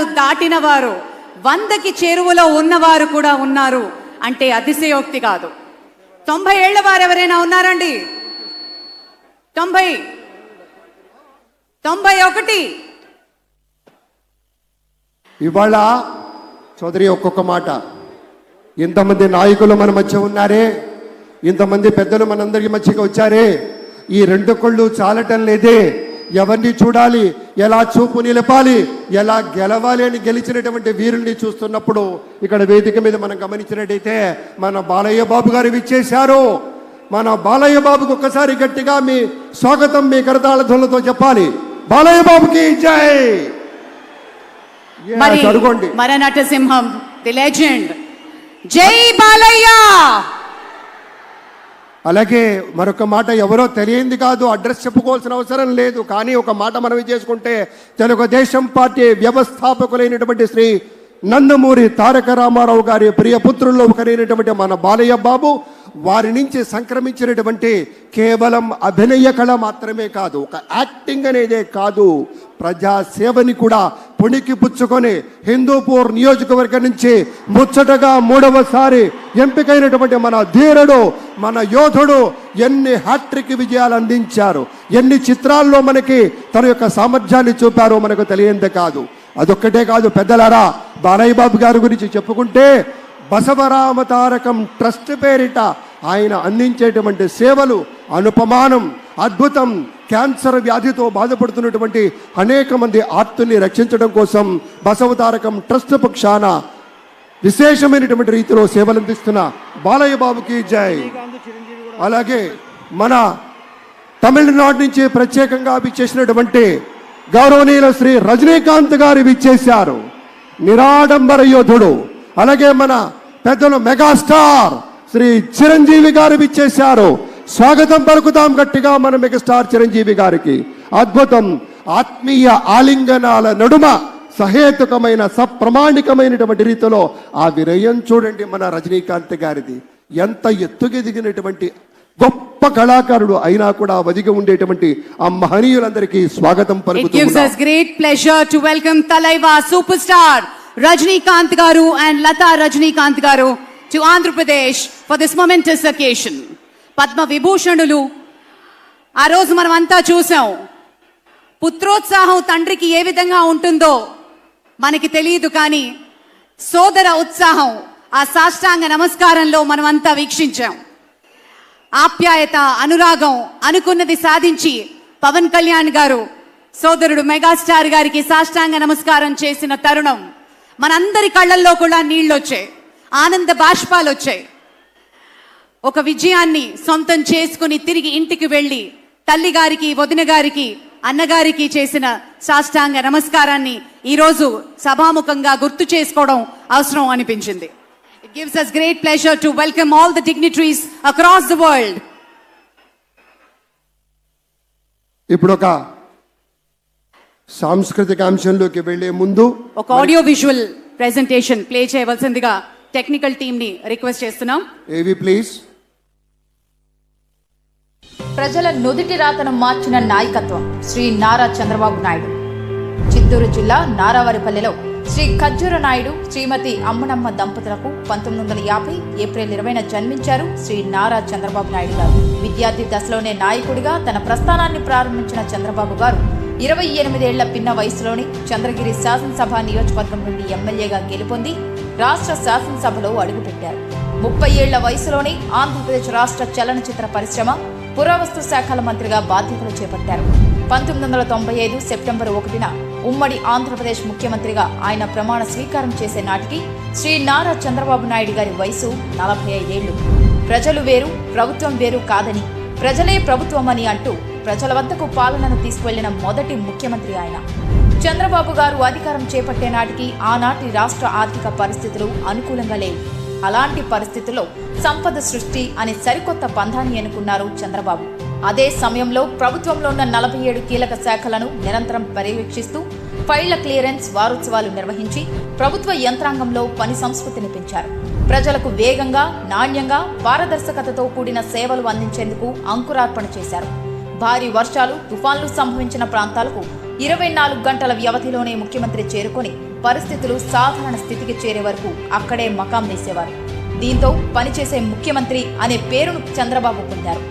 సంవత్సరాలు దాటిన వారు వందకి చేరువలో ఉన్నవారు కూడా ఉన్నారు. అంటే అతిశయోక్తి కాదు. తొంభై ఏళ్ళ వారు ఎవరైనా ఉన్నారండి? తొంభై. తొంభై ఒకటి. ఇవాళ చౌదరి ఒక్కొక్క మాట. ఇంతమంది నాయకులు మన మధ్య ఉన్నారే? ఇంతమంది పెద్దలు మనందరికీ మధ్యకి వచ్చారే? ఈ రెండు కళ్ళు చాలటం లేదే. ఎవరిని చూడాలి? ఎలా చూపు నిలపాలి? ఎలా గెలవాలి అని గెలిచినటువంటి వీరుల్ని చూస్తున్నప్పుడు ఇక్కడ వేదిక మీద మనం గమనించినట్టయితే మన బాలయ్య బాబు గారు విచ్చేశారు. మన బాలయ్య బాబుకు ఒక్కసారి గట్టిగా మీ స్వాగతం మీ కరతాళ ధ్వనులతో చెప్పాలి. బాలయ్య బాబుకి జై! మరి మన నటసింహం ది లెజెండ్. జై బాలయ్య! అలాగే మరొక మాట ఎవరో తెలియంది కాదు అడ్రస్ చెప్పుకోవాల్సిన అవసరం లేదు. కానీ ఒక మాట మనం చేసుకుంటే తెలుగుదేశం పార్టీ వ్యవస్థాపకులైనటువంటి శ్రీ నందమూరి తారక రామారావు గారి ప్రియపుత్రుల్లో ఒకరైనటువంటి మన బాలయ్య బాబు వారి నుంచి సంక్రమించినటువంటి కేవలం అభినయ కళ మాత్రమే కాదు ఒక యాక్టింగ్ అనేదే కాదు. ప్రజాసేవని కూడా పుణికి పుచ్చుకొని హిందూపూర్ నియోజకవర్గం నుంచి ముచ్చటగా మూడవసారి ఎంపికైనటువంటి మన ధీరుడు మన యోధుడు ఎన్ని హ్యాట్రిక్ విజయాలు అందించారు ఎన్ని చిత్రాల్లో మనకి తన యొక్క సామర్థ్యాన్ని చూపారో మనకు తెలియంది కాదు. అదొక్కటే కాదు పెద్దలారా బాలయ్య బాబు గారి గురించి చెప్పుకుంటే బసవరామ తారకం ట్రస్ట్ పేరిట ఆయన అందించేటువంటి సేవలు అనుపమానం అద్భుతం క్యాన్సర్ వ్యాధితో బాధపడుతున్నటువంటి అనేక మంది ఆర్తుల్ని రక్షించడం కోసం బసవ తారకం ట్రస్ట్ పక్షాన విశేషమైనటువంటి రీతిలో సేవలు అందిస్తున్న బాలయ్య బాబుకి జై. అలాగే మన తమిళనాడు నుంచి ప్రత్యేకంగా విచ్చేసినటువంటి గౌరవనీయుల శ్రీ రజనీకాంత్ గారు విచ్చేశారు. నిరాడంబర యోధుడు. అలాగే మన పెద్దలు మెగాస్టార్ శ్రీ చిరంజీవి గారు విచ్చేశారు. స్వాగతం పలుకుతాం గట్టిగా మన మెగాస్టార్ చిరంజీవి గారికి. అద్భుతం ఆత్మీయ ఆలింగనాల నడుమ సహేతుకమైన సప్రమాణికమైనటువంటి రీతిలో ఆ వినయం చూడండి మన రజనీకాంత్ గారిది. ఎంత ఎత్తుకెదిగినటువంటి గొప్ప కళాకారుడు అయినా కూడా వదిగి ఉండేటువంటి ఆ మహనీయులందరికీ స్వాగతం It gives పలుకుతూ us great pleasure to welcome Rajinikanth garu and Garu and Lata Rajnikant Garu to Andhra Pradesh for this momentous occasion. Padma విభూషణులు. ఆ రోజు మనం అంతా చూసాం. పుత్రోత్సాహం తండ్రికి ఏ విధంగా ఉంటుందో మనకి తెలియదు కానీ సోదర ఉత్సాహం ఆ సాష్టాంగ నమస్కారంలో మనం అంతా వీక్షించాం. ఆప్యాయత అనురాగం అనుకున్నది సాధించి పవన్ కళ్యాణ్ గారు సోదరుడు మెగాస్టార్ గారికి సాష్టాంగ నమస్కారం చేసిన తరుణం. మనందరి కళ్ళల్లో కూడా నీళ్ళు వచ్చాయి ఆనంద బాష్పాలు వచ్చాయి ఒక విజయాన్ని సొంతం చేసుకుని తిరిగి ఇంటికి వెళ్ళి తల్లి గారికి వదిన గారికి అన్నగారికి చేసిన సాష్టాంగ నమస్కారాన్ని ఈరోజు సభాముఖంగా గుర్తు చేసుకోవడం అవసరం అనిపించింది. It gives us great pleasure to welcome all the dignitaries across the world ఇప్పుడు ఒక సాంస్కృతిక అంశంలోకి వెళ్ళే ముందు ఒక ఆడియో విజువల్ ప్రెజెంటేషన్ ప్లే చేయవలసిందిగా టెక్నికల్ టీమ్ని రిక్వెస్ట్ చేస్తున్నాం. ఏవి ప్లీజ్ ప్రజల నుదిటి రాతను మార్చిన నాయకత్వం శ్రీ నారా చంద్రబాబు నాయుడు. చిత్తూరు జిల్లా నారావారిపల్లెలో శ్రీ ఖజ్జూర నాయుడు శ్రీమతి అమ్మనమ్మ దంపతులకు పంతొమ్మిది వందల యాభై ఏప్రిల్ ఇరవైన జన్మించారు శ్రీ నారా చంద్రబాబు నాయుడు గారు. విద్యార్థి దశలోనే నాయకుడిగా తన ప్రస్థానాన్ని ప్రారంభించిన చంద్రబాబు గారు ఇరవై ఎనిమిదేళ్ళ పిన్న వయసులోనే చంద్రగిరి శాసనసభ నియోజకవర్గం నుండి ఎమ్మెల్యేగా గెలుపొంది రాష్ట్ర శాసనసభలో అడుగుపెట్టారు. ముప్పై ఏళ్ళ వయసులోనే ఆంధ్రప్రదేశ్ రాష్ట్ర చలనచిత్ర పరిశ్రమ పురావస్తు శాఖల మంత్రిగా బాధ్యతలు చేపట్టారు. పంతొమ్మిది వందల తొంభై ఐదు సెప్టెంబర్ ఒకటిన ఉమ్మడి ఆంధ్రప్రదేశ్ ముఖ్యమంత్రిగా ఆయన ప్రమాణ స్వీకారం చేసే నాటికి శ్రీ నారా చంద్రబాబు నాయుడు గారి వయసు నలభై ఐదేళ్ళు. ప్రజలు వేరు ప్రభుత్వం వేరు కాదని ప్రజలే ప్రభుత్వమని అంటూ ప్రజల వద్దకు పాలనను తీసుకువెళ్ళిన మొదటి ముఖ్యమంత్రి ఆయన. చంద్రబాబు గారు అధికారం చేపట్టే నాటికి ఆనాటి రాష్ట్ర ఆర్థిక పరిస్థితులు అనుకూలంగా లేవు. అలాంటి పరిస్థితుల్లో సంపద సృష్టి అనే సరికొత్త పంధాన్ని ఎన్నుకున్నారు చంద్రబాబు. అదే సమయంలో ప్రభుత్వంలో ఉన్న నలభై ఏడు కీలక శాఖలను నిరంతరం పర్యవేక్షిస్తూ ఫైళ్ళ క్లియరెన్స్ వారోత్సవాలు నిర్వహించి ప్రభుత్వ యంత్రాంగంలో పని సంస్కృతిని పెంచారు. ప్రజలకు వేగంగా నాణ్యంగా పారదర్శకతతో కూడిన సేవలు అందించేందుకు అంకురార్పణ చేశారు. భారీ వర్షాలు తుఫాన్లు సంభవించిన ప్రాంతాలకు ఇరవై నాలుగు గంటల వ్యవధిలోనే ముఖ్యమంత్రి చేరుకొని పరిస్థితులు సాధారణ స్థితికి చేరే వరకు అక్కడే మకాం వేసేవారు. దీంతో పనిచేసే ముఖ్యమంత్రి అనే పేరును చంద్రబాబు పొందారు.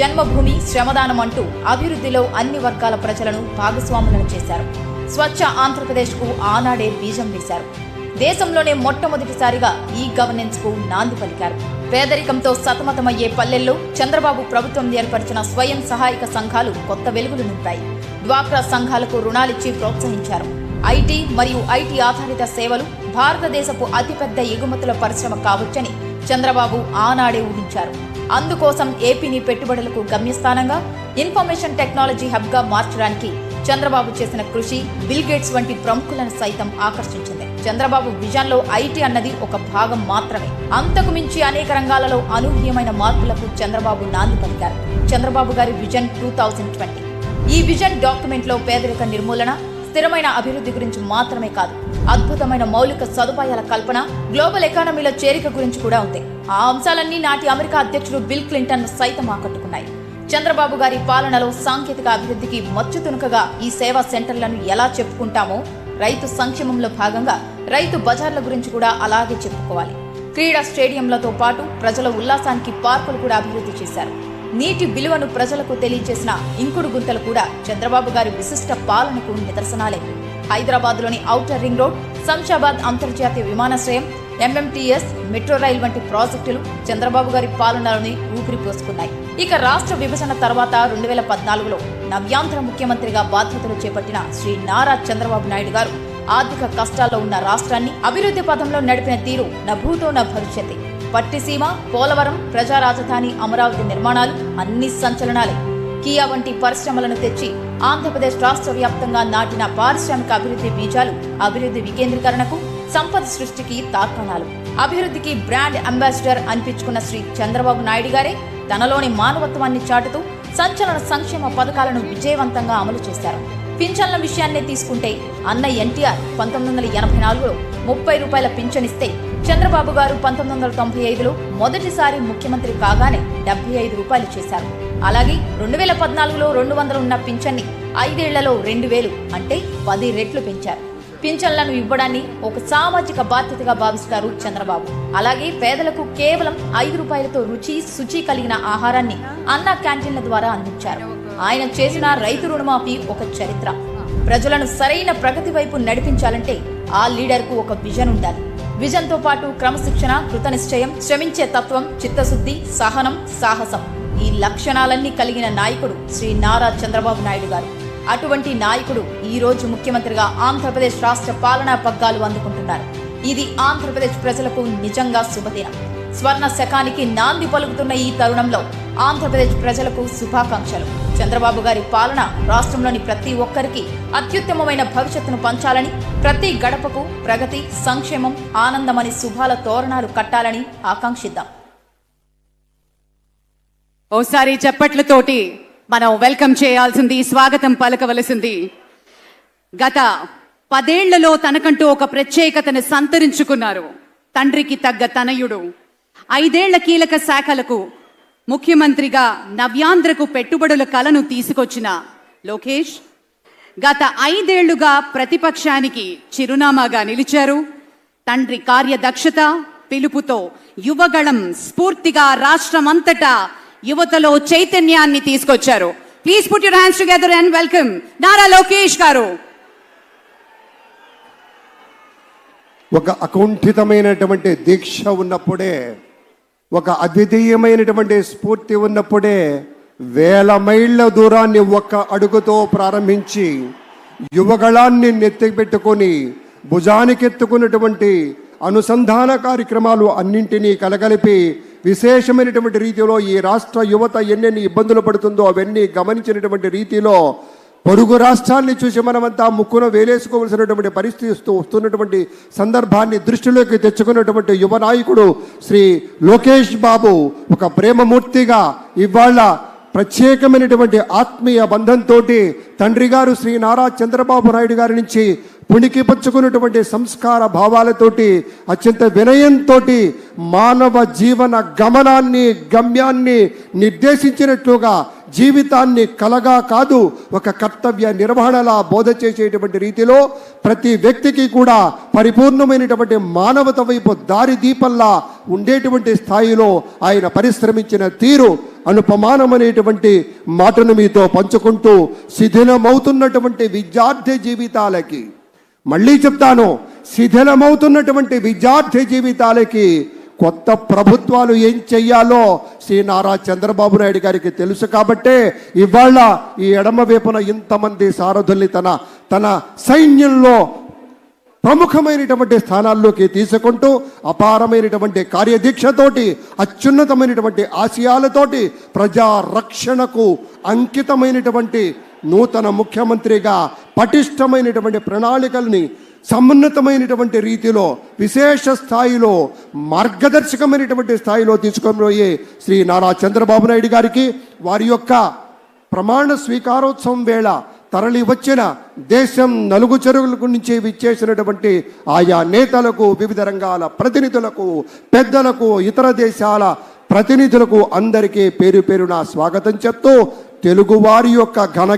జన్మభూమి శ్రమదానం అంటూ అభివృద్ధిలో అన్ని వర్గాల ప్రజలను భాగస్వాములను చేశారు. స్వచ్ఛ ఆంధ్రప్రదేశ్కు ఆనాడే బీజం వేశారు. దేశంలోనే మొట్టమొదటిసారిగా ఈ గవర్నెన్స్కు నాంది పలికారు. పేదరికంతో సతమతమయ్యే పల్లెల్లో చంద్రబాబు ప్రభుత్వం ఏర్పరిచిన స్వయం సహాయక సంఘాలు కొత్త వెలుగులు నింపాయి. డ్వాక్రా సంఘాలకు రుణాలిచ్చి ప్రోత్సహించారు. ఐటీ మరియు ఐటీ ఆధారిత సేవలు భారతదేశపు అతిపెద్ద ఎగుమతుల పరిశ్రమ కావచ్చని చంద్రబాబు ఆనాడే ఊహించారు. అందుకోసం ఏపీని పెట్టుబడులకు గమ్యస్థానంగా ఇన్ఫర్మేషన్ టెక్నాలజీ హబ్గా మార్చడానికి చంద్రబాబు చేసిన కృషి బిల్గేట్స్ వంటి ప్రముఖులను సైతం ఆకర్షించింది. చంద్రబాబు విజన్లో ఐటీ అన్నది ఒక భాగం మాత్రమే. అంతకు మించి అనేక రంగాలలో అనూహ్యమైన మార్పులకు చంద్రబాబు నాంది పలికారు. చంద్రబాబు గారి విజన్ టూ థౌజండ్ ట్వంటీ. ఈ విజన్ డాక్యుమెంట్లో పేదరిక నిర్మూలన స్థిరమైన అభివృద్ధి గురించి మాత్రమే కాదు అద్భుతమైన మౌలిక సదుపాయాల కల్పన గ్లోబల్ ఎకానమీలో చేరిక గురించి కూడా ఉంది. ఆ అంశాలన్నీ నాటి అమెరికా అధ్యక్షుడు బిల్ క్లింటన్ సైతం ఆకట్టుకున్నాయి. చంద్రబాబు గారి పాలనలో సాంకేతిక అభివృద్ధికి మచ్చు తునుకగా ఈ సేవా సెంటర్లను ఎలా చెప్పుకుంటామో రైతు సంక్షేమంలో భాగంగా రైతు బజార్ల గురించి కూడా అలాగే చెప్పుకోవాలి. క్రీడా స్టేడియంలతో పాటు ప్రజల ఉల్లాసానికి పార్కులు కూడా అభివృద్ధి చేశారు. నీటి విలువను ప్రజలకు తెలియజేసిన ఇంకుడు గుంతలు కూడా చంద్రబాబు గారి విశిష్ట పాలనకు నిదర్శనాలే. హైదరాబాద్లోని ఔటర్ రింగ్ రోడ్ శంషాబాద్ అంతర్జాతీయ విమానాశ్రయం ఎంఎంటీఎస్ మెట్రో రైల్ వంటి ప్రాజెక్టులు చంద్రబాబు గారి పాలనలోని ఊపిరి పోసుకున్నాయి ఇక రాష్ట్ర విభజన తర్వాత రెండు వేల పద్నాలుగులో నవ్యాంధ్ర ముఖ్యమంత్రిగా బాధ్యతలు చేపట్టిన శ్రీ నారా చంద్రబాబు నాయుడు గారు ఆర్థిక కష్టాల్లో ఉన్న రాష్ట్రాన్ని అభివృద్ధి పథంలో నడిపిన తీరు నభూతో నా పట్టిసీమ పోలవరం ప్రజా రాజధాని అమరావతి నిర్మాణాలు అన్ని సంచలనాలే. కియా వంటి పరిశ్రమలను తెచ్చి ఆంధ్రప్రదేశ్ రాష్ట్ర వ్యాప్తంగా నాటిన పారిశ్రామిక అభివృద్ధి బీజాలు అభివృద్ధి వికేంద్రీకరణకు సంపద సృష్టికి తార్కాణాలు. అభివృద్ధికి బ్రాండ్ అంబాసిడర్ అనిపించుకున్న శ్రీ చంద్రబాబు నాయుడు గారే తనలోని మానవత్వాన్ని చాటుతూ సంచలన సంక్షేమ పథకాలను విజయవంతంగా అమలు చేశారు. పింఛన్ల విషయాన్నే తీసుకుంటే అన్న ఎన్టీఆర్ పంతొమ్మిది వందల ఎనభై నాలుగులో ముప్పై రూపాయల పింఛన్ ఇస్తే చంద్రబాబు గారు పంతొమ్మిది వందల తొంభై ఐదులో మొదటిసారి ముఖ్యమంత్రి కాగానే డెబ్బై ఐదు రూపాయలు చేశారు. అలాగే రెండు వేల పద్నాలుగులో రెండు వందలు ఉన్న పింఛన్ని ఐదేళ్ళలో రెండు వేలు అంటే పది రెట్లు పెంచారు. పింఛన్లను ఇవ్వడాన్ని ఒక సామాజిక బాధ్యతగా భావిస్తారు చంద్రబాబు. అలాగే పేదలకు కేవలం ఐదు రూపాయలతో రుచి శుచి కలిగిన ఆహారాన్ని అన్న క్యాంటీన్ల ద్వారా అందించారు. ఆయన చేసిన రైతు రుణమాఫీ ఒక చరిత్ర. ప్రజలను సరైన ప్రగతి వైపు నడిపించాలంటే ఆ లీడర్కు ఒక విజన్ ఉండాలి. విజన్తో పాటు క్రమశిక్షణ కృతనిశ్చయం శ్రమించే తత్వం చిత్తశుద్ధి సహనం సాహసం ఈ లక్షణాలన్నీ కలిగిన నాయకుడు శ్రీ నారా చంద్రబాబు నాయుడు గారు. అటువంటి నాయకుడు ఈ రోజు ముఖ్యమంత్రిగా ఆంధ్రప్రదేశ్ రాష్ట్ర పాలనా పగ్గాలు అందుకుంటున్నారు. ఇది ఆంధ్రప్రదేశ్ ప్రజలకు నిజంగా శుభదినం. స్వర్ణ శకానికి నాంది పలుకుతున్న ఈ తరుణంలో ఆంధ్రప్రదేశ్ ప్రజలకు శుభాకాంక్షలు. చంద్రబాబు గారి పాలన రాష్ట్రంలోని ప్రతి ఒక్కరికి అత్యుత్తమమైన భవిష్యత్తును పంచాలని ప్రతి గడపకు ప్రగతి సంక్షేమం ఆనందమని శుభాల తోరణాలు కట్టాలని ఆకాంక్షిద్దాం. ఓసారి చప్పట్లతోటి మనం వెల్కమ్ చేయాల్సింది స్వాగతం పలకవలసింది. గత పదేళ్ళలో తనకంటూ ఒక ప్రత్యేకతను సంతరించుకున్నారు. తండ్రికి తగ్గ తనయుడు ఐదేళ్ళ కీలక శాఖలకు ముఖ్యమంత్రిగా నవ్యాంధ్రకు పెట్టుబడుల కలను తీసుకొచ్చిన లోకేష్ గత ఐదేళ్ళుగా ప్రతిపక్షానికి చిరునామాగా నిలిచారు. తండ్రి కార్యదక్షత పిలుపుతో యువగళం స్ఫూర్తిగా రాష్ట్రమంతటా యువతలో చైతన్యాన్ని తీసుకొచ్చారు. Please put your hands together and welcome Nara Lokesh garu. ఒక అకుంఠితమైనటువంటి దీక్ష ఉన్నప్పుడే ఒక అద్వితీయమైనటువంటి స్ఫూర్తి ఉన్నప్పుడే వేల మైళ్ళ దూరాన్ని ఒక్క అడుగుతో ప్రారంభించి యువగళాన్ని నెత్తిపెట్టుకొని భుజానికెత్తుకున్నటువంటి అనుసంధాన కార్యక్రమాలు అన్నింటినీ కలగలిపి విశేషమైనటువంటి రీతిలో ఈ రాష్ట్ర యువత ఎన్నెన్ని ఇబ్బందులు పడుతుందో అవన్నీ గమనించినటువంటి రీతిలో పొరుగు రాష్ట్రాన్ని చూసి మనమంతా ముక్కున వేలేసుకోవలసినటువంటి పరిస్థితి వస్తూ వస్తున్నటువంటి సందర్భాన్ని దృష్టిలోకి తెచ్చుకున్నటువంటి యువ నాయకుడు శ్రీ లోకేష్ బాబు ఒక ప్రేమమూర్తిగా ఇవాళ ప్రత్యేకమైనటువంటి ఆత్మీయ బంధంతో తండ్రి గారు శ్రీ నారా చంద్రబాబు నాయుడు గారి నుంచి పుణికి పుచ్చుకున్నటువంటి సంస్కార భావాలతోటి అత్యంత వినయంతో మానవ జీవన గమనాన్ని గమ్యాన్ని నిర్దేశించినట్లుగా జీవితాన్ని కలగా కాదు ఒక కర్తవ్య నిర్వహణలా బోధ చేసేటువంటి రీతిలో ప్రతి వ్యక్తికి కూడా పరిపూర్ణమైనటువంటి మానవత వైపు దారి దీపంలా ఉండేటువంటి స్థాయిలో ఆయన పరిశ్రమించిన తీరు అనుపమానమనేటువంటి మాటను మీతో పంచుకుంటూ శిథిలమవుతున్నటువంటి విద్యార్థి జీవితాలకి. మళ్ళీ చెప్తాను శిథిలమవుతున్నటువంటి విద్యార్థి జీవితాలకి కొత్త ప్రభుత్వాలు ఏం చెయ్యాలో శ్రీ నారా చంద్రబాబు నాయుడు గారికి తెలుసు కాబట్టే ఇవాళ ఈ ఎడమ వైపున ఇంతమంది సారథుల్ని తన తన సైన్యంలో ప్రముఖమైనటువంటి స్థానాల్లోకి తీసుకుంటూ అపారమైనటువంటి కార్యదీక్షతోటి అత్యున్నతమైనటువంటి ఆశయాలతోటి ప్రజా రక్షణకు అంకితమైనటువంటి నూతన ముఖ్యమంత్రిగా పటిష్టమైనటువంటి ప్రణాళికల్ని సమున్నతమైనటువంటి రీతిలో విశేష స్థాయిలో మార్గదర్శకమైనటువంటి స్థాయిలో తీసుకొని శ్రీ నారా చంద్రబాబు నాయుడు గారికి వారి యొక్క ప్రమాణ స్వీకారోత్సవం వేళ తరలి వచ్చిన దేశం నలుగు చెరువులకు నుంచి విచ్చేసినటువంటి ఆయా నేతలకు వివిధ రంగాల ప్రతినిధులకు పెద్దలకు ఇతర దేశాల ప్రతినిధులకు అందరికీ పేరు పేరున స్వాగతం చెప్తూ తెలుగువారి యొక్క ఘన